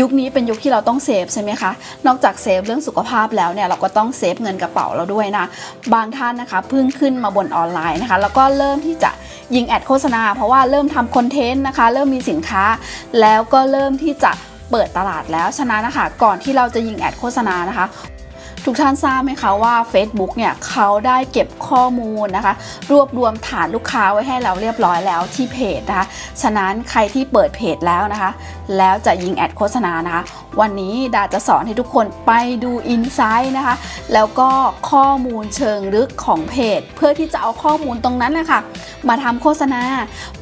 ยุคนี้เป็นยุคที่เราต้องเซฟใช่ไหมคะ นอกจากเซฟเรื่องสุขภาพแล้วเนี่ยเราก็ต้องเซฟเงินกระเป๋าเราด้วยนะ บางท่านนะคะเพิ่งขึ้นมาบนออนไลน์นะคะ แล้วก็เริ่มที่จะยิงแอดโฆษณา เพราะว่าเริ่มทำคอนเทนต์นะคะ เริ่มมีสินค้า แล้วก็เริ่มที่จะเปิดตลาดแล้ว ฉะนั้นนะคะ ก่อนที่เราจะยิงแอดโฆษณานะคะ ทุกท่านทราบไหมคะว่า Facebook เนี่ยเขาได้เก็บข้อมูลนะคะ รวบรวมฐานลูกค้าไว้ให้เราเรียบร้อยแล้วที่เพจนะคะ ฉะนั้นใครที่เปิดเพจแล้วนะคะ แล้วจะยิงแอดโฆษณานะคะ วันนี้ดาจะสอนให้ทุกคนไปดูอินไซต์นะคะ แล้วก็ข้อมูลเชิงลึกของเพจ เพื่อที่จะเอาข้อมูลตรงนั้นนะคะมาทำโฆษณา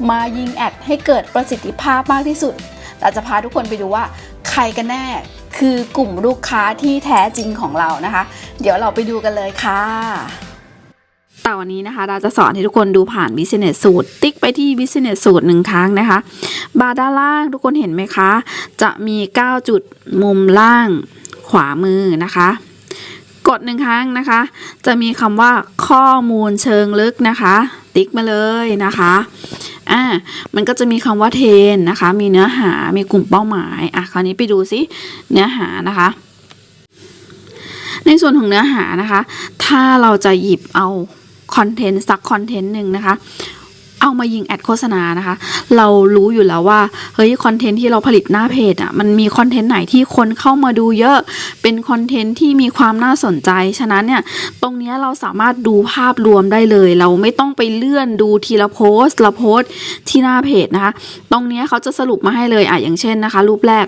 มายิงแอดให้เกิดประสิทธิภาพมากที่สุดเราจะพาทุกคนไปดูว่าใครกันแน่ คือกลุ่มลูกค้าที่แท้จริงของเรานะคะ เดี๋ยวเราไปดูกันเลยค่ะแต่วันนี้นะคะเราจะสอนให้ทุกคนดูผ่าน Business สูตร ติ๊กไปที่ Business สูตรหนึ่งครั้งนะคะ บาร์ด้านล่างทุกคนเห็นไหมคะ จะมี 9 จุดมุมล่างขวามือนะคะ กดหนึ่งครั้งนะคะ จะมีคำว่าข้อมูลเชิงลึกนะคะ ติ๊กมาเลยนะคะอ่ามันก็จะมีคำว่าเทนนะคะ มีเนื้อหา มีกลุ่มเป้าหมาย อะ คราวนี้ไปดูซิเนื้อหานะคะ ในส่วนของเนื้อหานะคะ ถ้าเราจะหยิบเอาคอนเทนต์สักคอนเทนต์หนึ่งนะคะ เอามายิงแอดโฆษณานะคะ เรารู้อยู่แล้วว่าเฮ้ยคอนเทนต์ที่เราผลิตหน้าเพจอะมันมีคอนเทนต์ไหนที่คนเข้ามาดูเยอะ เป็นคอนเทนต์ที่มีความน่าสนใจ ฉะนั้นเนี่ยตรงนี้เราสามารถดูภาพรวมได้เลย เราไม่ต้องไปเลื่อนดูทีละโพสต์ละโพสต์ที่หน้าเพจนะคะ ตรงนี้เขาจะสรุปมาให้เลยอะอย่างเช่นนะคะ รูปแรก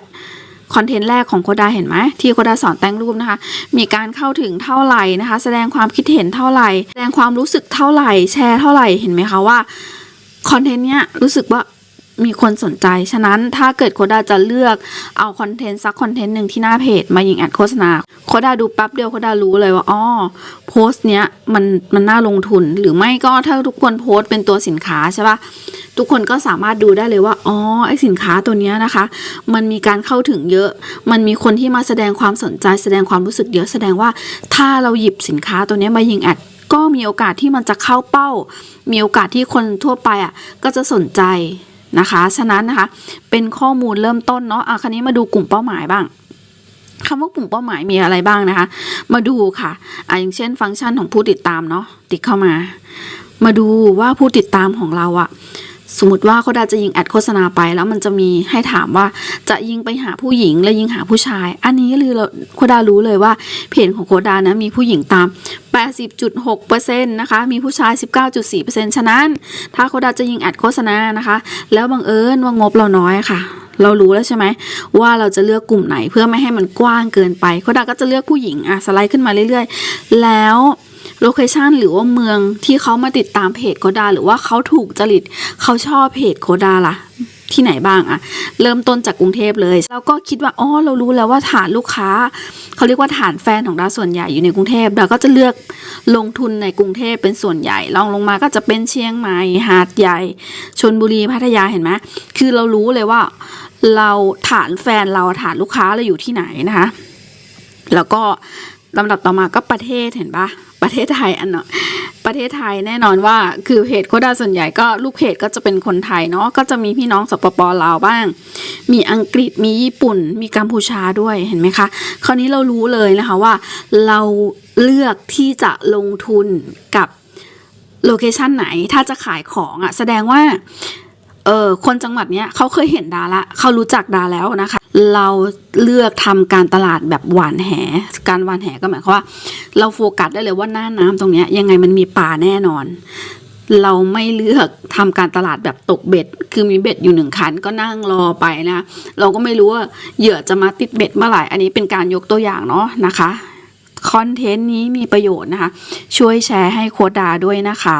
คอนเทนต์แรกของโคดาเห็นไหมที่โคดาสอนแต่งรูปนะคะ มีการเข้าถึงเท่าไหร่นะคะ แสดงความคิดเห็นเท่าไหร่ แสดงความรู้สึกเท่าไหร่ แชร์เท่าไหร่เห็นไหมคะว่า คอนเทนต์เนี้ยรู้สึกว่ามีคนสนใจ ฉะนั้นถ้าเกิดโคด้าจะเลือกเอาคอนเทนต์สักคอนเทนต์หนึ่งที่หน้าเพจมายิงแอดโฆษณาโคด้าดูแป๊บเดียวโคด้ารู้เลยว่าอ๋อโพสต์เนี้ยมันมันน่าลงทุนหรือไม่ก็ถ้าทุกคนโพสต์เป็นตัวสินค้าใช่ปะทุกคนก็สามารถดูได้เลยว่าอ๋อไอสินค้าตัวเนี้ยนะคะ มันมีการเข้าถึงเยอะ มันมีคนที่มาแสดงความสนใจ แสดงความรู้สึกเยอะแสดงว่าถ้าเราหยิบสินค้าตัวเนี้ยมายิงแอด ก็มีโอกาสที่มันจะเข้าเป้า มีโอกาสที่คนทั่วไปอะก็จะสนใจนะคะ ฉะนั้นนะคะ เป็นข้อมูลเริ่มต้นเนาะอะคราวนี้มาดูกลุ่มเป้าหมายบ้างคำว่ากลุ่มเป้าหมายมีอะไรบ้างนะคะ มาดูค่ะอะอย่างเช่น ฟังก์ชันของผู้ติดตามเนาะติดเข้ามา มาดูว่าผู้ติดตามของเราอะ สมมติว่าเขาดาจะยิงแอดโฆษณาไป แล้วมันจะมีให้ถามว่าจะยิงไปหาผู้หญิงและยิงหาผู้ชาย อันนี้คือเราโคดารู้เลยว่าเพจของโคดานะมีผู้หญิงตาม 80.6%นะคะมีผู้ชาย 19.4%ฉะนั้น ถ้าโคดาจะยิงแอดโฆษณานะคะ แล้วบังเอิญว่างบเราน้อยค่ะเรารู้แล้วใช่ไหมว่าเราจะเลือกกลุ่มไหนเพื่อไม่ให้มันกว้างเกินไปโคดาก็จะเลือกผู้หญิงอะสไลด์ขึ้นมาเรื่อย ๆ แล้ว โลเคชันหรือว่าเมืองที่เขามาติดตามเพจโคดา หรือว่าเขาถูกจริตเขาชอบเพจโคดาล่ะที่ไหนบ้างอะเริ่มต้นจากกรุงเทพเลยแล้วก็คิดว่าอ๋อเรารู้แล้วว่าฐานลูกค้าเขาเรียกว่าฐานแฟนของดาส่วนใหญ่อยู่ในกรุงเทพดาก็จะเลือกลงทุนในกรุงเทพเป็นส่วนใหญ่ลองลงมาก็จะเป็นเชียงใหม่หาดใหญ่ชนบุรีพัทยาเห็นไหมคือเรารู้เลยว่า เราฐานแฟนเราฐานลูกค้าเราอยู่ที่ไหนนะคะ แล้วก็ลำดับต่อมาก็ประเทศเห็นปะ ประเทศไทยอันเนาะประเทศไทยแน่นอนว่า คือเพจโคดาส่วนใหญ่ก็ลูกเพจก็จะเป็นคนไทยเนาะก็จะมีพี่น้องสปปลาวบ้าง มีอังกฤษมีญี่ปุ่น มีกัมพูชาด้วยเห็นไหมคะคราวนี้เรารู้เลยนะคะว่า เราเลือกที่จะลงทุนกับโลเคชันไหนถ้าจะขายของอะ่ะแสดงว่า เออคนจังหวัดเนี้ยเขาเคยเห็นดาละเขารู้จักดาแล้วนะคะ เราเลือกทำการตลาดแบบหวานแห การหวานแหก็หมายความว่า เราโฟกัสได้เลยว่าหน้าน้ำตรงเนี้ยยังไงมันมีป่าแน่นอน เราไม่เลือกทำการตลาดแบบตกเบ็ด คือมีเบ็ดอยู่หนึ่งคันก็นั่งรอไปนะ เราก็ไม่รู้ว่าเหยื่อจะมาติดเบ็ดเมื่อไหร่ อันนี้เป็นการยกตัวอย่างเนาะนะคะคอนเทนต์นี้มีประโยชน์นะคะ ช่วยแชร์ให้โค้ดดาด้วยนะคะ